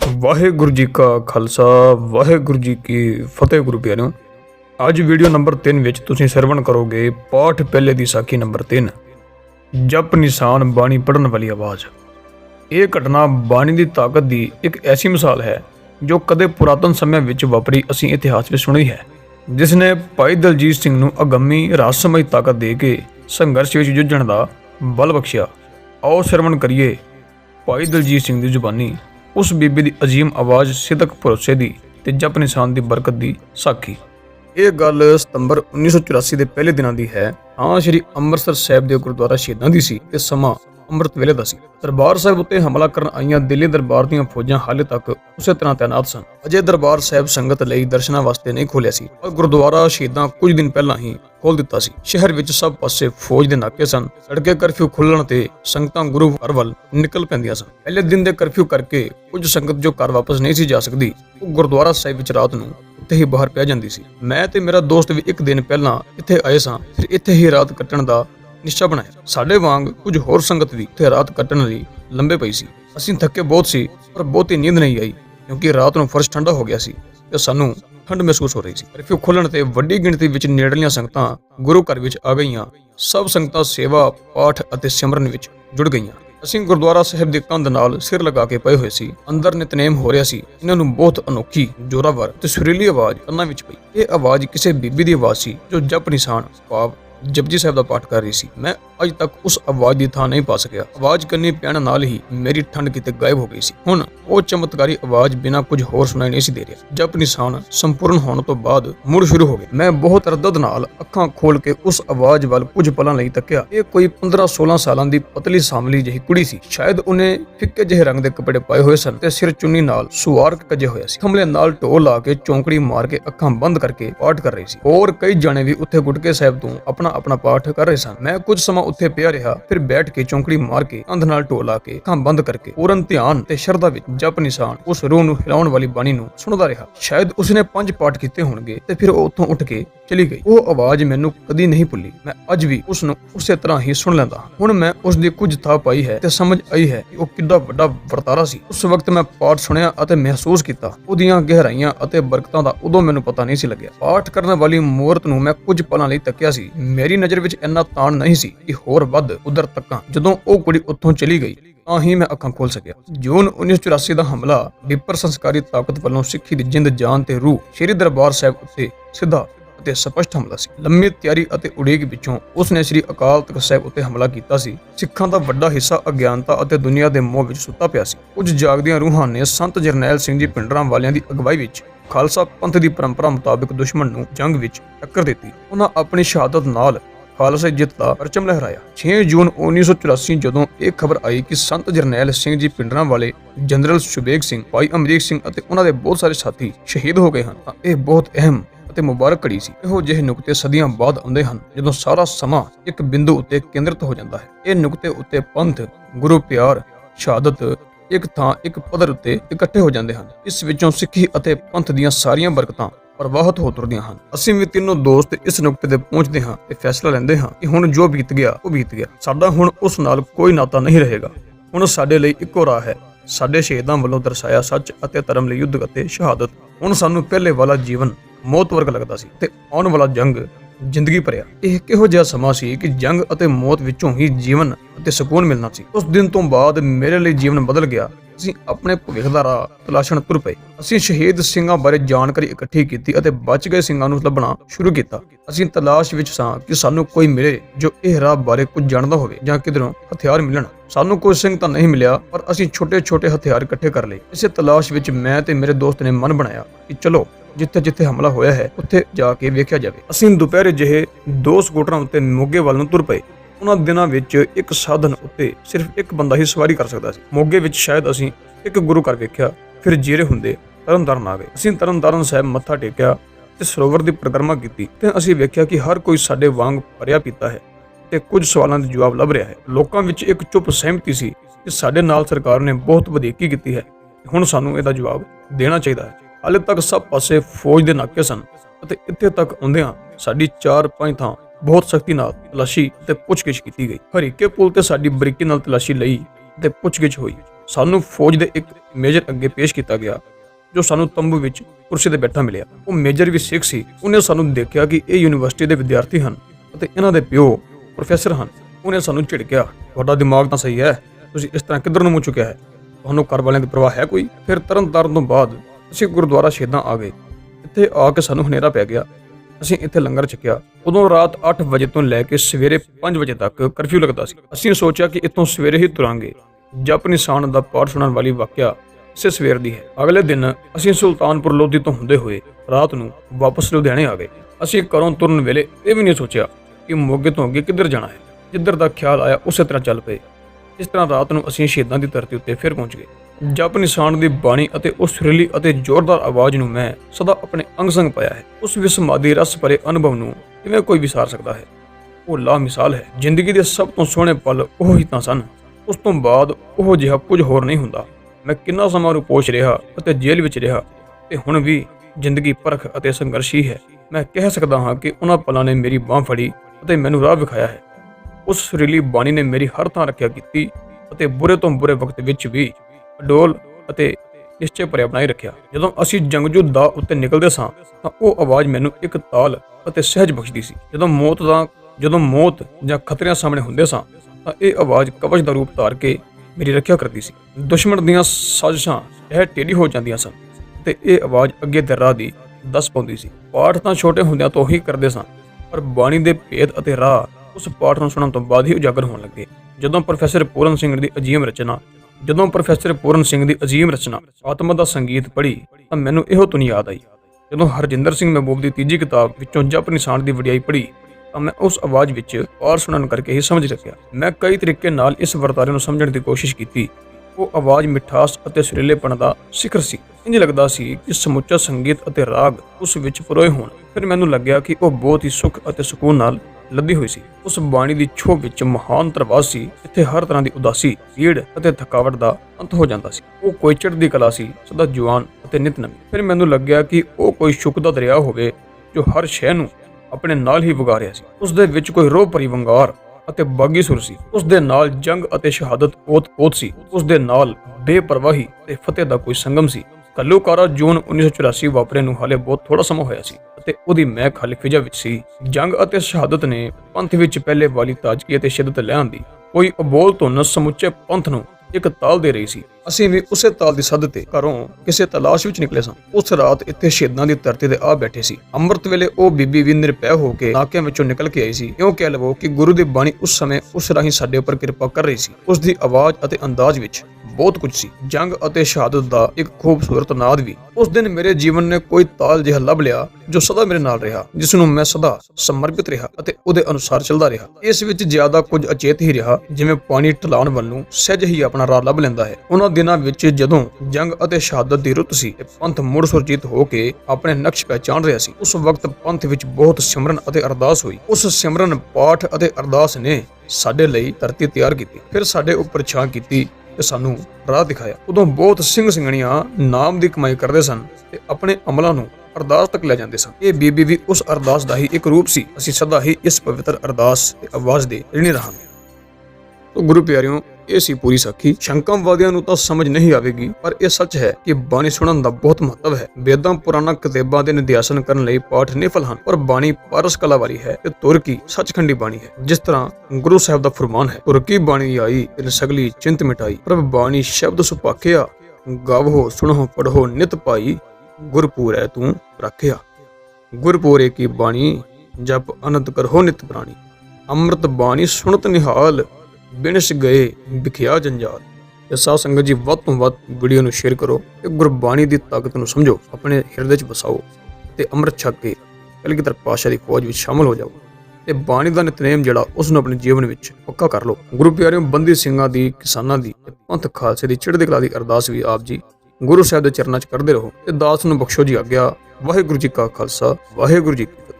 ਵਾਹਿਗੁਰੂ ਜੀ ਕਾ ਖਾਲਸਾ, ਵਾਹਿਗੁਰੂ ਜੀ ਕੀ ਫਤਿਹ ਗੁਰੂ ਪਿਆਰਿਓ। ਅੱਜ ਵੀਡੀਓ ਨੰਬਰ 3 ਵਿੱਚ ਤੁਸੀਂ ਸਰਵਣ ਕਰੋਗੇ ਪਾਠ ਪਹਿਲੇ ਦੀ ਸਾਖੀ ਨੰਬਰ 3 ਜਪ ਨਿਸ਼ਾਨ ਬਾਣੀ ਪੜਨ ਵਾਲੀ ਆਵਾਜ਼। ਇਹ ਘਟਨਾ ਬਾਣੀ ਦੀ ਤਾਕਤ ਦੀ ਇੱਕ ਐਸੀ ਮਿਸਾਲ ਹੈ ਜੋ ਕਦੇ ਪੁਰਾਤਨ ਸਮੇਂ ਵਿੱਚ ਵਾਪਰੀ ਅਸੀਂ ਇਤਿਹਾਸ ਵਿੱਚ ਸੁਣੀ ਹੈ। ਜਿਸ ਨੇ ਭਾਈ ਦਲਜੀਤ ਸਿੰਘ ਨੂੰ ਅਗੰਮੀ ਰਹੱਸਮਈ ਤਾਕਤ ਦੇ ਕੇ ਸੰਘਰਸ਼ ਵਿੱਚ ਜੂਝਣ ਦਾ ਬਲ ਬਖਸ਼ਿਆ। ਆਓ ਸਰਵਣ ਕਰੀਏ ਭਾਈ ਦਲਜੀਤ ਸਿੰਘ ਦੀ ਜ਼ੁਬਾਨੀ। ਉਸ ਬੀਬੀ ਦੀ ਅਜੀਮ ਆਵਾਜ਼ ਸਿਦਕ ਭਰੋਸੇ ਦੀ ਤੇ ਜਪ ਨਿਸ਼ਾਨ ਦੀ ਬਰਕਤ ਦੀ ਸਾਖੀ। ਇਹ ਗੱਲ ਸਤੰਬਰ 1984 ਦੇ ਪਹਿਲੇ ਦਿਨਾਂ ਦੀ ਹੈ। ਹਾਂ, ਸ਼੍ਰੀ ਅੰਮ੍ਰਿਤਸਰ ਸਾਹਿਬ ਦੇ ਗੁਰਦੁਆਰਾ ਸ਼ਹੀਦਾਂ ਦੀ ਸੀ। ਤੇ ਸਮਾਂ ਅੰਮ੍ਰਿਤ ਵੇਲੇ ਦਾ ਸੀ। ਦਰਬਾਰ ਸਾਹਿਬ ਉੱਤੇ ਹਮਲਾ ਕਰਨ ਆਈਆਂ ਦਿੱਲੀ ਦਰਬਾਰ ਦੀਆਂ ਫੌਜਾਂ ਹਾਲੇ ਤੱਕ ਉਸੇ ਤਰ੍ਹਾਂ ਤਾਇਨਾਤ ਸਨ। ਅਜੇ ਦਰਬਾਰ ਸਾਹਿਬ ਸੰਗਤ ਲਈ ਦਰਸ਼ਨਾਂ ਵਾਸਤੇ ਨਹੀਂ ਖੋਲਿਆ ਸੀ। ਪਰ ਗੁਰਦੁਆਰਾ ਸ਼ਹੀਦਾਂ ਕੁਝ ਦਿਨ ਪਹਿਲਾਂ ਹੀ ਖੋਲ ਦਿੱਤਾ ਸੀ। ਸ਼ਹਿਰ ਵਿੱਚ ਸਭ ਪਾਸੇ ਫੌਜ ਦੇ ਨਾਕੇ ਸਨ। ਸੜਕੇ ਕਰਫਿਊ ਖੁੱਲਣ ਤੇ ਸੰਗਤਾਂ ਗੁਰੂ ਘਰ ਵੱਲ ਨਿਕਲ ਪੈਂਦੀਆਂ ਸਨ। ਪਹਿਲੇ ਦਿਨ ਦੇ ਕਰਫਿਊ ਕਰਕੇ ਕੁਝ ਸੰਗਤ ਜੋ ਘਰ ਵਾਪਸ ਨਹੀਂ ਸੀ ਜਾ ਸਕਦੀ, ਉਹ ਗੁਰਦੁਆਰਾ ਸਾਹਿਬ ਵਿੱਚ ਰਾਤ ਨੂੰ ਉੱਥੇ ਹੀ ਬਾਹਰ ਪੈ ਜਾਂਦੀ ਸੀ। ਮੈਂ ਤੇ ਮੇਰਾ ਦੋਸਤ ਵੀ ਇੱਕ ਦਿਨ ਪਹਿਲਾਂ ਇੱਥੇ ਆਏ ਸਾਂ। ਫਿਰ ਇੱਥੇ ਹੀ ਰਾਤ ਕੱਟਣ ਦਾ ਨਿਸ਼ਚਾ ਬਣਾਇਆ। ਸਾਡੇ ਵਾਂਗ ਕੁਝ ਹੋਰ ਸੰਗਤ ਵੀ ਇੱਥੇ ਰਾਤ ਕੱਟਣ ਲਈ ਲੰਬੇ ਪਈ ਸੀ। ਅਸੀਂ ਥੱਕੇ ਬਹੁਤ ਸੀ, ਪਰ ਬਹੁਤੀ ਨੀਂਦ ਨਹੀਂ ਆਈ, ਕਿਉਂਕਿ ਰਾਤ ਨੂੰ ਫਰਸ਼ ਠੰਡਾ ਹੋ ਗਿਆ ਸੀ ਤੇ ਸਾਨੂੰ ਠੰਡ ਮਹਿਸੂਸ ਹੋ ਰਹੀ ਸੀ। ਕਰਫਿਊ ਖੁੱਲਣ ਤੇ ਵੱਡੀ ਗਿਣਤੀ ਵਿੱਚ ਨੇੜਲੀਆਂ ਸੰਗਤਾਂ ਗੁਰੂ ਘਰ ਵਿੱਚ ਆ ਗਈਆਂ। ਸਭ ਸੰਗਤਾਂ ਸੇਵਾ, ਪਾਠ ਅਤੇ ਸਿਮਰਨ ਵਿੱਚ ਜੁੜ ਗਈਆਂ। ਅਸੀਂ ਗੁਰਦੁਆਰਾ ਸਾਹਿਬ ਦੀ ਕੰਧ ਨਾਲ ਸਿਰ ਲਗਾ ਕੇ ਪਏ ਹੋਏ ਸੀ। ਅੰਦਰ ਨਿਤਨੇਮ ਹੋ ਰਿਹਾ ਸੀ। ਇਹਨਾਂ ਨੂੰ ਬਹੁਤ ਅਨੋਖੀ, ਜੋਰਾਵਰ ਤੇ ਸੁਰੀਲੀ ਆਵਾਜ਼ ਕੰਨਾਂ ਵਿੱਚ ਪਈ। ਇਹ ਆਵਾਜ਼ ਕਿਸੇ ਬੀਬੀ ਦੀ ਆਵਾਜ਼ ਸੀ, ਜੋ ਜਪ ਨਿਸ਼ਾਨ ਭਾਵ ਜਪਜੀ ਸਾਹਿਬ ਦਾ ਪਾਠ ਕਰ ਰਹੀ ਸੀ। ਮੈਂ ਅੱਜ ਤੱਕ ਉਸ ਆਵਾਜ਼ ਦੀ ਥਾਂ ਨਹੀਂ ਪਾ ਸਕਿਆ। ਆਵਾਜ਼ ਕੰਨੀ ਪੈਣ ਨਾਲ ਹੀ ਮੇਰੀ ਠੰਡ ਕਿਤੇ ਗਾਇਬ ਹੋ ਗਈ ਸੀ। ਹੁਣ ਉਹ ਚਮਤਕਾਰੀ ਆਵਾਜ਼ ਬਿਨਾਂ ਕੁਝ ਹੋਰ ਸੁਣਾਈ ਨਹੀਂ ਸੀ ਦੇ ਰਿਹਾ। ਜਪ ਨਿਸ਼ਾਨ ਸੰਪੂਰਨ ਹੋਣ ਤੋਂ ਬਾਅਦ ਮੁੜ ਸ਼ੁਰੂ ਹੋ ਗਿਆ। ਮੈਂ ਬਹੁਤ ਰੱਦਦ ਨਾਲ ਅੱਖਾਂ ਖੋਲ ਕੇ ਉਸ ਆਵਾਜ਼ ਵੱਲ ਕੁਝ ਪਲਾਂ ਲਈ ਤੱਕਿਆ। ਇਹ ਕੋਈ 15-16 ਸਾਲਾਂ ਦੀ ਪਤਲੀ ਸਾਮਲੀ ਜਿਹੀ ਕੁੜੀ ਸੀ। ਸ਼ਾਇਦ ਉਹਨੇ ਫਿੱਕੇ ਜਿਹੇ ਰੰਗ ਦੇ ਕੱਪੜੇ ਪਾਏ ਹੋਏ ਸਨ ਤੇ ਸਿਰ ਚੁੰਨੀ ਨਾਲ ਸੁਆਰ ਕੱਜੇ ਹੋਇਆ ਸੀ। ਥੰਮਲੇ ਨਾਲ ਢੋਲ ਲਾ ਕੇ ਚੌਂਕੜੀ ਮਾਰ ਕੇ ਅੱਖਾਂ ਬੰਦ ਕਰਕੇ ਪਾਠ ਕਰ ਰਹੀ ਸੀ। ਹੋਰ ਕਈ ਜਾਣੇ ਵੀ ਉੱਥੇ ਗੁਟਕੇ ਸਾਹਿਬ ਤੋਂ ਆਪਣਾ ਆਪਣਾ ਪਾਠ ਕਰ ਰਹੇ ਸਨ। ਮੈਂ ਕੁਝ ਸਮਾਂ ਉੱਥੇ ਪਿਆ ਰਿਹਾ, ਫਿਰ ਬੈਠ ਕੇ ਚੌਂਕੜੀ ਮਾਰ ਕੇ ਅੰਧ ਨਾਲ ਢੋਲ ਕੇ ਅੱਖਾਂ ਬੰਦ ਕਰਕੇ ਪੂਰਨ ਧਿਆਨ ਤੇ ਸ਼ਰਧਾ ਵਿੱਚ ਜਪ ਨਿਸ਼ਾਨ ਉਸ ਰੂਹ ਨੂੰ ਹਿਲਾਉਣ ਵਾਲੀ ਬਾਣੀ ਨੂੰ ਸੁਣਦਾ ਰਿਹਾ। ਸ਼ਾਇਦ ਉਸਨੇ ਪੰਜ ਪਾਠ ਕੀਤੇ ਹੋਣਗੇ ਤੇ ਫਿਰ ਉਹ ਉੱਥੋਂ ਉੱਠ ਕੇ ਚਲੀ ਗਈ। ਉਹ ਆਵਾਜ਼ ਮੈਨੂੰ ਕਦੀ ਨਹੀਂ ਭੁੱਲੀ। ਮੈਂ ਅੱਜ ਵੀ ਉਸ ਨੂੰ ਉਸੇ ਤਰ੍ਹਾਂ ਹੀ ਸੁਣ ਲੈਂਦਾ ਹੁਣ ਮੈਂ ਉਸ ਦੀ ਕੁਝ ਥਾਂ ਪਾਈ ਹੈ ਤੇ ਸਮਝ ਆਈ ਹੈ ਕਿ ਉਹ ਕਿੰਨਾ ਵੱਡਾ ਵਰਤਾਰਾ ਸੀ। ਉਸ ਵਕਤ ਮੈਂ ਪਾਠ ਸੁਣਿਆ ਅਤੇ ਮਹਿਸੂਸ ਕੀਤਾ। ਉਹਦੀਆਂ ਗਹਿਰਾਈਆਂ ਅਤੇ ਬਰਕਤਾਂ ਦਾ ਉਦੋਂ ਮੈਨੂੰ ਪਤਾ ਨਹੀਂ ਸੀ ਲੱਗਿਆ। ਪਾਠ ਕਰਨ ਵਾਲੀ ਮੂਰਤ ਨੂੰ ਮੈਂ ਕੁਝ ਪਲਾਂ ਲਈ ਤੱਕਿਆ ਸੀ। ਮੇਰੀ ਨਜ਼ਰ ਵਿੱਚ ਇੰਨਾ ਤਾਣ ਨਹੀਂ ਸੀ ਕਿ ਹੋਰ ਵੱਧ ਉਧਰ ਤੱਕਾਂ ਜਦੋਂ ਉਹ ਕੁੜੀ ਉੱਥੋਂ ਚਲੀ ਗਈ, ਤਾਂ ਹੀ ਮੈਂ ਅੱਖਾਂ ਖੋਲ ਸਕਿਆ। ਜੂਨ 1984 ਦਾ ਹਮਲਾ ਡਿੱਪਰ ਸੰਸਕਾਰੀ ਤਾਕਤ ਵੱਲੋਂ ਸਿੱਖੀ ਦੀ ਜਿੰਦ, ਜਾਨ ਤੇ ਰੂਹ ਸ੍ਰੀ ਦਰਬਾਰ ਸਾਹਿਬ ਉੱਤੇ ਸਿੱਧਾ ਅਤੇ ਸਪਸ਼ਟ ਹਮਲਾ ਸੀ। ਲੰਮੀ ਤਿਆਰੀ ਅਤੇ ਉਡੀਕ ਵਿੱਚੋਂ ਉਸ ਨੇ ਸ੍ਰੀ ਅਕਾਲ ਤਖਤ ਸਾਹਿਬ ਉੱਤੇ ਹਮਲਾ ਕੀਤਾ ਸੀ। ਸਿੱਖਾਂ ਦਾ ਵੱਡਾ ਹਿੱਸਾ ਅਗਿਆਨਤਾ ਅਤੇ ਦੁਨੀਆ ਦੇ ਮੋਹ ਵਿੱਚ ਸੁੱਤਾ ਪਿਆ ਸੀ। ਕੁਝ ਜਾਗਦੀਆਂ ਰੂਹਾਂ ਨੇ ਸੰਤ ਜਰਨੈਲ ਸਿੰਘ ਜੀ ਪਿੰਡਰਾਂ ਵਾਲਿਆਂ ਦੀ ਅਗਵਾਈ ਵਿੱਚ ਖਾਲਸਾ ਪੰਥ ਦੀ ਪਰੰਪਰਾ ਮੁਤਾਬਕ ਦੁਸ਼ਮਣ ਨੂੰ ਜੰਗ ਵਿੱਚ ਟੱਕਰ ਦਿੱਤੀ। ਉਹਨਾਂ ਆਪਣੀ ਸ਼ਹਾਦਤ ਨਾਲ ਖਾਲਸਾ ਜਿੱਤ ਦਾ ਪਰਚਮ ਲਹਿਰਾਇਆ। 6 ਜੂਨ 1984 ਜਦੋਂ ਇਹ ਖਬਰ ਆਈ ਕਿ ਸੰਤ ਜਰਨੈਲ ਸਿੰਘ ਜੀ ਪਿੰਡਰਾਂ ਵਾਲੇ ਜਨਰਲ ਸ਼ੁਬੇਗ ਸਿੰਘ, ਭਾਈ ਅਮਰੀਕ ਸਿੰਘ ਅਤੇ ਉਹਨਾਂ ਦੇ ਬਹੁਤ ਸਾਰੇ ਸਾਥੀ ਸ਼ਹੀਦ ਹੋ ਗਏ ਹਨ, ਤਾਂ ਇਹ ਬਹੁਤ ਅਹਿਮ ਅਤੇ ਮੁਬਾਰਕ ਘੜੀ ਸੀ। ਇਹੋ ਜਿਹੇ ਨੁਕਤੇ ਸਦੀਆਂ ਬਾਅਦ ਆਉਂਦੇ ਹਨ, ਜਦੋਂ ਸਾਰਾ ਸਮਾਂ ਇੱਕ ਬਿੰਦੂ ਉੱਤੇ ਕੇਂਦਰਿਤ ਹੋ ਜਾਂਦਾ ਹੈ। ਇਹ ਨੁਕਤੇ ਉੱਤੇ ਪੰਥ, ਗੁਰੂ ਪਿਆਰ, ਸ਼ਹਾਦਤ ਇੱਕ ਥਾਂ, ਇੱਕ ਪੱਧਰ ਉੱਤੇ ਇਕੱਠੇ ਹੋ ਜਾਂਦੇ ਹਨ। ਇਸ ਵਿੱਚੋਂ ਸਿੱਖੀ ਅਤੇ ਪੰਥ ਦੀਆਂ ਸਾਰੀਆਂ ਬਰਕਤਾਂ ਪ੍ਰਵਾਹਿਤ ਹੋ ਤੁਰਦੀਆਂ ਹਨ। ਅਸੀਂ ਵੀ ਤਿੰਨੋਂ ਦੋਸਤ ਇਸ ਨੁਕਤੇ ਤੇ ਪਹੁੰਚਦੇ ਹਾਂ ਤੇ ਫੈਸਲਾ ਲੈਂਦੇ ਹਾਂ ਕਿ ਹੁਣ ਜੋ ਬੀਤ ਗਿਆ, ਉਹ ਬੀਤ ਗਿਆ। ਸਾਡਾ ਹੁਣ ਉਸ ਨਾਲ ਕੋਈ ਨਾਤਾ ਨਹੀਂ ਰਹੇਗਾ। ਹੁਣ ਸਾਡੇ ਲਈ ਇੱਕੋ ਰਾਹ ਹੈ। ਸਾਡੇ ਸ਼ਹੀਦਾਂ ਵੱਲੋਂ ਦਰਸਾਇਆ ਸੱਚ ਅਤੇ ਧਰਮ ਲਈ ਯੁੱਧ ਅਤੇ ਸ਼ਹਾਦਤ। ਹੁਣ ਸਾਨੂੰ ਪਹਿਲੇ ਵਾਲਾ ਜੀਵਨ ਮੌਤ ਵਰਗ ਲੱਗਦਾ ਸੀ ਤੇ ਆਉਣ ਵਾਲਾ ਜੰਗ ਜ਼ਿੰਦਗੀ ਭਰਿਆ। ਇਹ ਕਿਹੋ ਜਿਹਾ ਸਮਾਂ ਸੀ ਕਿ ਜੰਗ ਅਤੇ ਮੌਤ ਵਿੱਚੋਂ ਹੀ ਜੀਵਨ ਅਤੇ ਸਕੂਨ ਮਿਲਣਾ ਸੀ। ਉਸ ਦਿਨ ਤੋਂ ਬਾਅਦ ਮੇਰੇ ਲਈ ਜੀਵਨ ਬਦਲ ਗਿਆ। ਅਸੀਂ ਆਪਣੇ ਭਵਿੱਖ ਦਾ ਰਾਹ ਤਲਾਸ਼ਣ ਤੁਰ ਪਏ। ਅਸੀਂ ਸ਼ਹੀਦ ਸਿੰਘਾਂ ਬਾਰੇ ਜਾਣਕਾਰੀ ਇਕੱਠੀ ਕੀਤੀ ਅਤੇ ਬਚ ਗਏ ਸਿੰਘਾਂ ਨੂੰ ਲੱਭਣਾ ਸ਼ੁਰੂ ਕੀਤਾ। ਅਸੀਂ ਤਲਾਸ਼ ਵਿੱਚ ਸਾਂ ਕਿ ਸਾਨੂੰ ਕੋਈ ਮਿਲੇ ਜੋ ਇਹ ਰਾਹ ਬਾਰੇ ਕੁਝ ਜਾਣਦਾ ਹੋਵੇ ਜਾਂ ਕਿਧਰੋਂ ਹਥਿਆਰ ਮਿਲਣ। ਸਾਨੂੰ ਕੋਈ ਸਿੰਘ ਤਾਂ ਨਹੀਂ ਮਿਲਿਆ, ਪਰ ਅਸੀਂ ਛੋਟੇ-ਛੋਟੇ ਹਥਿਆਰ ਇਕੱਠੇ ਕਰ ਲਏ। ਇਸੇ ਤਲਾਸ਼ ਵਿੱਚ ਮੈਂ ਤੇ ਮੇਰੇ ਦੋਸਤ ਨੇ ਮਨ ਬਣਾਇਆ ਕਿ ਚਲੋ ਜਿੱਥੇ ਜਿੱਥੇ ਹਮਲਾ ਹੋਇਆ ਹੈ, ਉੱਥੇ ਜਾ ਕੇ ਵੇਖਿਆ ਜਾਵੇ। ਅਸੀਂ ਦੁਪਹਿਰੇ ਜਿਹੇ ਦੋ ਸਕੂਟਰਾਂ ਉੱਤੇ ਮੋਗੇ ਵੱਲ ਨੂੰ ਤੁਰ ਪਏ। ਉਹਨਾਂ ਦਿਨਾਂ ਵਿੱਚ ਇੱਕ ਸਾਧਨ ਉੱਤੇ ਸਿਰਫ ਇੱਕ ਬੰਦਾ ਹੀ ਸਵਾਰੀ ਕਰ ਸਕਦਾ ਸੀ। ਮੋਗੇ ਵਿੱਚ ਸ਼ਾਇਦ ਅਸੀਂ ਇੱਕ ਗੁਰੂ ਘਰ ਵੇਖਿਆ, ਫਿਰ ਜੀਰੇ ਹੁੰਦੇ ਤਰਨਤਾਰਨ ਆ ਗਏ। ਅਸੀਂ ਤਰਨਤਾਰਨ ਸਾਹਿਬ ਮੱਥਾ ਟੇਕਿਆ ਤੇ ਸਰੋਵਰ ਦੀ ਪਰਿਕਰਮਾ ਕੀਤੀ ਤੇ ਅਸੀਂ ਵੇਖਿਆ ਕਿ ਹਰ ਕੋਈ ਸਾਡੇ ਵਾਂਗ ਭਰਿਆ ਪੀਤਾ ਹੈ ਤੇ ਕੁਝ ਸਵਾਲਾਂ ਦੇ ਜਵਾਬ ਲੱਭ ਰਿਹਾ ਹੈ। ਲੋਕਾਂ ਵਿੱਚ ਇੱਕ ਚੁੱਪ ਸਹਿਮਤੀ ਸੀ ਕਿ ਸਾਡੇ ਨਾਲ ਸਰਕਾਰ ਨੇ ਬਹੁਤ ਵਧੀਕੀ ਕੀਤੀ ਹੈ। ਹੁਣ ਸਾਨੂੰ ਇਹਦਾ ਜਵਾਬ ਦੇਣਾ ਚਾਹੀਦਾ ਹੈ। ਹਾਲੇ ਤੱਕ ਸਭ ਪਾਸੇ ਫੌਜ ਦੇ ਨਾਕੇ ਸਨ ਅਤੇ ਇੱਥੇ ਤੱਕ ਆਉਂਦਿਆਂ ਸਾਡੀ 4-5 ਥਾਂ ਬਹੁਤ ਸਖਤੀ ਨਾਲ ਤਲਾਸ਼ੀ ਤੇ ਪੁੱਛਗਿੱਛ ਕੀਤੀ ਗਈ। ਹਰੀਕੇ ਪੁਲ ਤੇ ਸਾਡੀ ਬਰੀਕੀ ਨਾਲ ਤਲਾਸ਼ੀ ਲਈ ਤੇ ਪੁੱਛਗਿੱਛ ਹੋਈ। ਸਾਨੂੰ ਫੌਜ ਦੇ ਇੱਕ ਮੇਜਰ ਅੱਗੇ ਪੇਸ਼ ਕੀਤਾ ਗਿਆ, ਜੋ ਸਾਨੂੰ ਤੰਬੂ ਵਿੱਚ ਕੁਰਸੀ ਤੇ ਬੈਠਾ ਮਿਲਿਆ। ਉਹ ਮੇਜਰ ਵੀ ਸਿੱਖ ਸੀ। ਉਹਨੇ ਸਾਨੂੰ ਦੇਖਿਆ ਕਿ ਇਹ ਯੂਨੀਵਰਸਿਟੀ ਦੇ ਵਿਦਿਆਰਥੀ ਹਨ ਅਤੇ ਇਹਨਾਂ ਦੇ ਪਿਓ ਪ੍ਰੋਫੈਸਰ ਹਨ। ਉਹਨੇ ਸਾਨੂੰ ਝਿੜਕਿਆ, ਤੁਹਾਡਾ ਦਿਮਾਗ ਤਾਂ ਸਹੀ ਹੈ। ਤੁਸੀਂ ਇਸ ਤਰ੍ਹਾਂ ਕਿੱਧਰ ਨੂੰ ਮੂੰਹ ਚੁੱਕਿਆ ਹੈ? ਤੁਹਾਨੂੰ ਘਰ ਵਾਲਿਆਂ ਦੀ ਪਰਵਾਹ ਹੈ ਕੋਈ? ਫਿਰ ਤਰਨ ਤਾਰਨ ਤੋਂ ਬਾਅਦ ਅਸੀਂ ਗੁਰਦੁਆਰਾ ਸ਼ਹੀਦਾਂ ਆ ਗਏ। ਇੱਥੇ ਆ ਕੇ ਸਾਨੂੰ ਹਨੇਰਾ ਪੈ ਗਿਆ। ਅਸੀਂ ਇੱਥੇ ਲੰਗਰ ਛਕਿਆ। ਉਦੋਂ ਰਾਤ 8 ਵਜੇ ਤੋਂ ਲੈ ਕੇ ਸਵੇਰੇ 5 ਵਜੇ ਤੱਕ ਕਰਫਿਊ ਲੱਗਦਾ ਸੀ। ਅਸੀਂ ਸੋਚਿਆ ਕਿ ਇੱਥੋਂ ਸਵੇਰੇ ਹੀ ਤੁਰਾਂਗੇ। ਜਪ ਨਿਸ਼ਾਨ ਦਾ ਪਾਠ ਸੁਣਨ ਵਾਲੀ ਵਾਕਿਆ ਇਸੇ ਸਵੇਰ ਦੀ ਹੈ। ਅਗਲੇ ਦਿਨ ਅਸੀਂ ਸੁਲਤਾਨਪੁਰ ਲੋਧੀ ਤੋਂ ਹੁੰਦੇ ਹੋਏ ਰਾਤ ਨੂੰ ਵਾਪਸ ਲੁਧਿਆਣੇ ਆ ਗਏ। ਅਸੀਂ ਘਰੋਂ ਤੁਰਨ ਵੇਲੇ ਇਹ ਵੀ ਨਹੀਂ ਸੋਚਿਆ ਕਿ ਮੋਗੇ ਤੋਂ ਅੱਗੇ ਕਿੱਧਰ ਜਾਣਾ ਹੈ। ਜਿੱਧਰ ਦਾ ਖਿਆਲ ਆਇਆ ਉਸੇ ਤਰ੍ਹਾਂ ਚੱਲ ਪਏ। ਇਸ ਤਰ੍ਹਾਂ ਰਾਤ ਨੂੰ ਅਸੀਂ ਸ਼ਹੀਦਾਂ ਦੀ ਧਰਤੀ ਉੱਤੇ ਫਿਰ ਪਹੁੰਚ ਗਏ। ਜਪ ਨਿਸ਼ਾਨ ਦੀ ਬਾਣੀ ਅਤੇ ਉਸ ਸੁਰੀਲੀ ਅਤੇ ਜ਼ੋਰਦਾਰ ਆਵਾਜ਼ ਨੂੰ ਮੈਂ ਸਦਾ ਆਪਣੇ ਅੰਗ ਸੰਗ ਪਾਇਆ ਹੈ। ਉਸ ਵਿਸਮਾਦੀ ਰਸ ਭਰੇ ਅਨੁਭਵ ਨੂੰ ਕਿਵੇਂ ਕੋਈ ਵਿਸਾਰ ਸਕਦਾ ਹੈ? ਉਹ ਲਾ ਮਿਸਾਲ ਹੈ। ਜ਼ਿੰਦਗੀ ਦੇ ਸਭ ਤੋਂ ਸੋਹਣੇ ਪਲ ਉਹ ਹੀ ਤਾਂ ਸਨ। ਉਸ ਤੋਂ ਬਾਅਦ ਉਹ ਜਿਹਾ ਕੁਝ ਹੋਰ ਨਹੀਂ ਹੁੰਦਾ। ਮੈਂ ਕਿੰਨਾ ਸਮਾਂ ਰੁਪੋਸ਼ ਰਿਹਾ ਅਤੇ ਜੇਲ੍ਹ ਵਿੱਚ ਰਿਹਾ ਤੇ ਹੁਣ ਵੀ ਜ਼ਿੰਦਗੀ ਪਰਖ ਅਤੇ ਸੰਘਰਸ਼ੀ ਹੈ। ਮੈਂ ਕਹਿ ਸਕਦਾ ਹਾਂ ਕਿ ਉਹਨਾਂ ਪਲਾਂ ਨੇ ਮੇਰੀ ਬਾਹ ਫੜੀ ਅਤੇ ਮੈਨੂੰ ਰਾਹ ਵਿਖਾਇਆ ਹੈ। ਉਸ ਸੁਰੀਲੀ ਬਾਣੀ ਨੇ ਮੇਰੀ ਹਰ ਥਾਂ ਰੱਖਿਆ ਕੀਤੀ ਅਤੇ ਬੁਰੇ ਤੋਂ ਬੁਰੇ ਵਕਤ ਵਿੱਚ ਵੀ ਅਡੋਲ ਅਤੇ ਨਿਸ਼ਚੇ ਭਰਿਆ ਬਣਾਈ ਰੱਖਿਆ। ਜਦੋਂ ਅਸੀਂ ਜੰਗਜੂ ਦਾ ਉੱਤੇ ਨਿਕਲਦੇ ਸਾਂ, ਤਾਂ ਉਹ ਆਵਾਜ਼ ਮੈਨੂੰ ਇੱਕ ਤਾਲ ਅਤੇ ਸਹਿਜ ਬਖਸ਼ਦੀ ਸੀ। ਜਦੋਂ ਮੌਤ ਦਾ, ਜਦੋਂ ਮੌਤ ਜਾਂ ਖਤਰਿਆਂ ਸਾਹਮਣੇ ਹੁੰਦੇ ਸਾਂ, ਤਾਂ ਇਹ ਆਵਾਜ਼ ਕਵਚ ਦਾ ਰੂਪ ਧਾਰ ਕੇ ਮੇਰੀ ਰੱਖਿਆ ਕਰਦੀ ਸੀ। ਦੁਸ਼ਮਣ ਦੀਆਂ ਸਾਜ਼ਿਸ਼ਾਂ ਇਹ ਟੇਢੀ ਹੋ ਜਾਂਦੀਆਂ ਸਨ ਤੇ ਇਹ ਆਵਾਜ਼ ਅੱਗੇ ਦੇ ਰਾਹ ਦੀ ਦੱਸ ਪਾਉਂਦੀ ਸੀ। ਪਾਠ ਤਾਂ ਛੋਟੇ ਹੁੰਦਿਆਂ ਤੋਂ ਹੀ ਕਰਦੇ ਸਾਂ, ਪਰ ਬਾਣੀ ਦੇ ਭੇਦ ਅਤੇ ਰਾਹ ਉਸ ਪਾਠ ਨੂੰ ਸੁਣਨ ਤੋਂ ਬਾਅਦ ਹੀ ਉਜਾਗਰ ਹੋਣ ਲੱਗੇ। ਜਦੋਂ ਪ੍ਰੋਫੈਸਰ ਪੂਰਨ ਸਿੰਘ ਦੀ ਅਜੀਮ ਰਚਨਾ, ਜਦੋਂ ਪ੍ਰੋਫੈਸਰ ਪੂਰਨ ਸਿੰਘ ਦੀ ਅਜੀਮ ਰਚਨਾ ਆਤਮਾ ਦਾ ਸੰਗੀਤ ਪੜ੍ਹੀ, ਤਾਂ ਮੈਨੂੰ ਇਹੋ ਧੁਨ ਯਾਦ ਆਈ। ਜਦੋਂ ਹਰਜਿੰਦਰ ਸਿੰਘ ਮਹਿਬੂਬ ਦੀ ਤੀਜੀ ਕਿਤਾਬ ਵਿੱਚੋਂ ਜਪ ਨਿਸ਼ਾਨ ਦੀ ਵਡਿਆਈ ਪੜ੍ਹੀ, ਤਾਂ ਮੈਂ ਉਸ ਆਵਾਜ਼ ਵਿੱਚ ਪਾਰ ਸੁਣਨ ਕਰਕੇ ਹੀ ਸਮਝ ਸਕਿਆ ਮੈਂ ਕਈ ਤਰੀਕੇ ਨਾਲ ਇਸ ਵਰਤਾਰੇ ਨੂੰ ਸਮਝਣ ਦੀ ਕੋਸ਼ਿਸ਼ ਕੀਤੀ। ਉਹ ਆਵਾਜ਼ ਮਿਠਾਸ ਅਤੇ ਸੁਰੀਲੇਪਣ ਦਾ ਸਿਖਰ ਸੀ। ਇੰਜ ਲੱਗਦਾ ਸੀ ਕਿ ਸਮੁੱਚਾ ਸੰਗੀਤ ਅਤੇ ਰਾਗ ਉਸ ਵਿੱਚ ਪਰੋਏ ਹੋਣ। ਫਿਰ ਮੈਨੂੰ ਲੱਗਿਆ ਕਿ ਉਹ ਬਹੁਤ ਹੀ ਸੁਖ ਅਤੇ ਸਕੂਨ ਨਾਲ ਲੱਦੀ ਹੋਈ ਸੀ। ਉਸ ਬਾਣੀ ਦੀ ਛੋਹ ਵਿੱਚ ਮਹਾਨ ਤਰਵਾਸ ਸੀ। ਇੱਥੇ ਹਰ ਤਰ੍ਹਾਂ ਦੀ ਉਦਾਸੀ ਪੀੜ ਅਤੇ ਥਕਾਵਟ ਦਾ ਅੰਤ ਹੋ ਜਾਂਦਾ ਸੀ। ਉਹ ਕੋਈ ਚੜ੍ਹਦੀ ਕਲਾ ਸੀ, ਸਦਾ ਜਵਾਨ ਅਤੇ ਨਿਤ ਨਵੀਂ। ਫਿਰ ਮੈਨੂੰ ਲੱਗਿਆ ਕਿ ਉਹ ਕੋਈ ਸ਼ੁਕ ਦਾ ਦਰਿਆ ਹੋਵੇ, ਜੋ ਹਰ ਸ਼ੈ ਨੂੰ ਆਪਣੇ ਨਾਲ ਹੀ ਵਗਾ ਰਿਹਾ ਸੀ। ਉਸ ਦੇ ਵਿੱਚ ਕੋਈ ਰੋਹ ਭਰੀ ਵੰਗਾਰ ਅਤੇ ਬਾਗੀ ਸੁਰ ਸੀ। ਉਸ ਦੇ ਨਾਲ ਜੰਗ ਅਤੇ ਸ਼ਹਾਦਤ ਓਤ-ਓਤ ਸੀ। ਉਸ ਦੇ ਨਾਲ ਬੇਪਰਵਾਹੀ ਤੇ ਫਤਿਹ ਦਾ ਕੋਈ ਸੰਗਮ ਸੀ। ਕੱਲੂਕਾਰਾ ਜੂਨ 1984 ਵਾਪਰੇ ਨੂੰ ਹਾਲੇ ਬਹੁਤ ਥੋੜਾ ਸਮਾਂ ਹੋਇਆ ਸੀ। ਅਤੇ ਉਹਦੀ ਮਹਿਕ ਹਾਲੇ ਵਿੱਚ ਸੀ। ਜੰਗ ਅਤੇ ਸ਼ਹਾਦਤ ਨੇ ਪੰਥ ਵਿੱਚ ਪਹਿਲੇ ਵਾਲੀ ਤਾਜ਼ਗੀ ਅਤੇ ਸ਼ਿੱਦਤ ਲੈ ਆਂਦੀ ਕੋਈ ਅਬੋਲ ਧੁਨ ਸਮੁੱਚੇ ਪੰਥ ਨੂੰ ਇੱਕ ਤਾਲ ਦੇ ਰਹੀ ਸੀ। ਅਸੀਂ ਵੀ ਉਸੇ ਤਾਲ ਦੀ ਸੱਦ ਤੇ ਘਰੋਂ ਕਿਸੇ ਤਲਾਸ਼ ਵਿੱਚ ਨਿਕਲੇ ਸਾਂ। ਉਸ ਰਾਤ ਇੱਥੇ ਸ਼ਹੀਦਾਂ ਦੀ ਧਰਤੀ ਤੇ ਆ ਬੈਠੇ ਸੀ। ਅੰਮ੍ਰਿਤ ਵੇਲੇ ਉਹ ਬੀਬੀ ਵੀ ਨਿਰਪੈ ਹੋ ਕੇ ਨਾਕਿਆਂ ਵਿੱਚੋਂ ਨਿਕਲ ਕੇ ਆਈ ਸੀ। ਕਿਉਂ ਕਹਿ ਲਵੋ ਕਿ ਗੁਰੂ ਦੀ ਬਾਣੀ ਉਸ ਸਮੇਂ ਉਸ ਰਾਹੀਂ ਸਾਡੇ ਉੱਪਰ ਕਿਰਪਾ ਕਰ ਰਹੀ ਸੀ। ਉਸ ਦੀ ਆਵਾਜ਼ ਅਤੇ ਅੰਦਾਜ਼ ਵਿੱਚ ਬਹੁਤ ਕੁਝ ਸੀ। ਜੰਗ ਅਤੇ ਸ਼ਹਾਦਤ ਦਾ ਇੱਕ ਖੂਬਸੂਰਤ ਨਾਦ ਵੀ। ਉਸ ਦਿਨ ਮੇਰੇ ਜੀਵਨ ਨੇ ਕੋਈ ਤਾਲ ਜਿਹਾ ਲੱਭ ਲਿਆ, ਜੋ ਸਦਾ ਮੇਰੇ ਨਾਲ ਰਿਹਾ ਜਿਸ ਨੂੰ ਮੈਂ ਸਦਾ ਸਮਰਪਿਤ ਰਿਹਾ ਅਤੇ ਉਹਦੇ ਅਨੁਸਾਰ ਚੱਲਦਾ ਰਿਹਾ। ਇਸ ਵਿੱਚ ਜ਼ਿਆਦਾ ਕੁਝ ਅਚੇਤ ਹੀ ਰਿਹਾ, ਜਿਵੇਂ ਪਾਣੀ ਢਲਾਣ ਵੱਲ ਸਹਿਜ ਹੀ ਆਪਣਾ ਰਾਹ ਲੱਭ ਲੈਂਦਾ ਹੈ। ਉਹਨਾਂ ਦਿਨਾਂ ਵਿੱਚ ਜਦੋਂ ਜੰਗ ਅਤੇ ਸ਼ਹਾਦਤ ਦੀ ਰੁੱਤ ਸੀ ਤੇ ਪੰਥ ਮੁੜ ਸੁਰਜੀਤ ਹੋ ਕੇ ਆਪਣੇ ਨਕਸ਼ ਪਹਿਚਾਣ ਰਿਹਾ ਸੀ। ਉਸ ਵਕਤ ਪੰਥ ਵਿੱਚ ਬਹੁਤ ਸਿਮਰਨ ਅਤੇ ਅਰਦਾਸ ਹੋਈ। ਉਸ ਸਿਮਰਨ ਪਾਠ ਅਤੇ ਅਰਦਾਸ ਨੇ ਸਾਡੇ ਲਈ ਧਰਤੀ ਤਿਆਰ ਕੀਤੀ। ਫਿਰ ਸਾਡੇ ਉੱਪਰ ਛਾਂ ਕੀਤੀ। ਤੇ ਸਾਨੂੰ ਰਾਹ ਦਿਖਾਇਆ। ਉਦੋਂ ਬਹੁਤ ਸਿੰਘ ਸਿੰਘਣੀਆਂ ਨਾਮ ਦੀ ਕਮਾਈ ਕਰਦੇ ਸਨ ਤੇ ਆਪਣੇ ਅਮਲਾਂ ਨੂੰ ਅਰਦਾਸ ਤੱਕ ਲੈ ਜਾਂਦੇ ਸਨ। ਇਹ ਬੀਬੀ ਵੀ ਉਸ ਅਰਦਾਸ ਦਾ ਹੀ ਇੱਕ ਰੂਪ ਸੀ। ਅਸੀਂ ਸਦਾ ਹੀ ਇਸ ਪਵਿੱਤਰ ਅਰਦਾਸ ਤੇ ਆਵਾਜ਼ ਦੇ ਰਿਣੀ ਰਹਾਂਗੇ। ਤੋ ਗੁਰੂ ਪਿਆਰਿਓ, ਇਹ ਸੀ ਪੂਰੀ ਸਾਖੀ। ਸ਼ੰਕਮਵਾਦੀਆਂ ਨੂੰ ਤਾਂ ਸਮਝ ਨਹੀਂ ਆਵੇਗੀ, ਪਰ ਇਹ ਸੱਚ ਹੈ ਕਿ ਬਾਣੀ ਸੁਣਨ ਦਾ ਬਹੁਤ ਮਹੱਤਵ ਹੈ। ਵੇਦਾਂ ਪੁਰਾਣਾ ਕਿਤਾਬਾਂ ਦੇ ਨਿਦਿਆਸਨ ਕਰਨ ਲਈ ਪਾਠ ਨਿਫਲ ਹਨ, ਪਰ ਬਾਣੀ ਪਾਰਸ ਕਲਾ ਹੈ ਤੇ ਤੁਰਕੀ ਸੱਚਖੰਡੀ ਬਾਣੀ ਹੈ, ਜਿਸ ਤਰ੍ਹਾਂ ਗੁਰੂ ਸਾਹਿਬ ਦਾ ਫਰਮਾਨ ਹੈ ਤੁਰਕੀ ਬਾਣੀ ਆਈ ਤਿਨ ਸਗਲੀ ਚਿੰਤ ਮਿਟਾਈ। ਪ੍ਰਭ ਬਾਣੀ ਸ਼ਬਦ ਸੁਪਾਖਿਆ, ਗਾਵੋ, ਸੁਣੋ ਪੜੋ ਨਿਤ ਪਾਈ, ਗੁਰਪੂਰੈ ਤੂੰ ਰੱਖਿਆ। ਗੁਰਪੂਰੇ ਕੀ ਬਾਣੀ, ਜਪ ਅਨੰਦ ਕਰੋ ਨਿਤ ਪ੍ਰਾਣੀ। ਅੰਮ੍ਰਿਤ ਬਾਣੀ ਸੁਣਤ ਨਿਹਾਲ ਬਿਨਸ ਗਏ ਵਿਖਿਆ ਜੰਜਾਲ। ਤੇ ਸਾਧ ਸੰਗਤ ਜੀ ਵੱਧ ਤੋਂ ਵੱਧ ਵੀਡੀਓ ਨੂੰ ਸ਼ੇਅਰ ਕਰੋ ਤੇ ਗੁਰਬਾਣੀ ਦੀ ਤਾਕਤ ਨੂੰ ਸਮਝੋ, ਆਪਣੇ ਹਿਰਦੇ 'ਚ ਵਸਾਓ ਤੇ ਅੰਮ੍ਰਿਤ ਛਕ ਕੇ ਕਲਗੀਧਰ ਪਾਸ਼ਾ ਦੀ ਫੌਜ ਵਿੱਚ ਸ਼ਾਮਲ ਹੋ ਜਾਓ ਤੇ ਬਾਣੀ ਦਾ ਨਿਤਨੇਮ ਜਿਹੜਾ ਉਸ ਨੂੰ ਆਪਣੇ ਜੀਵਨ ਵਿੱਚ ਪੱਕਾ ਕਰ ਲਓ। ਗੁਰੂ ਪਿਆਰਿਓ, ਬੰਦੀ ਸਿੰਘਾਂ ਦੀ, ਕਿਸਾਨਾਂ ਦੀ ਤੇ ਪੰਥ ਖਾਲਸੇ ਦੀ ਚੜ੍ਹਦੀ ਕਲਾ ਦੀ ਅਰਦਾਸ ਵੀ ਆਪ ਜੀ ਗੁਰੂ ਸਾਹਿਬ ਦੇ ਚਰਨਾਂ 'ਚ ਕਰਦੇ ਰਹੋ ਤੇ ਦਾਸ ਨੂੰ ਬਖਸ਼ੋ ਜੀ ਆਗਿਆ। ਵਾਹਿਗੁਰੂ ਜੀ ਕਾ ਖਾਲਸਾ, ਵਾਹਿਗੁਰੂ ਜੀ ਕੀ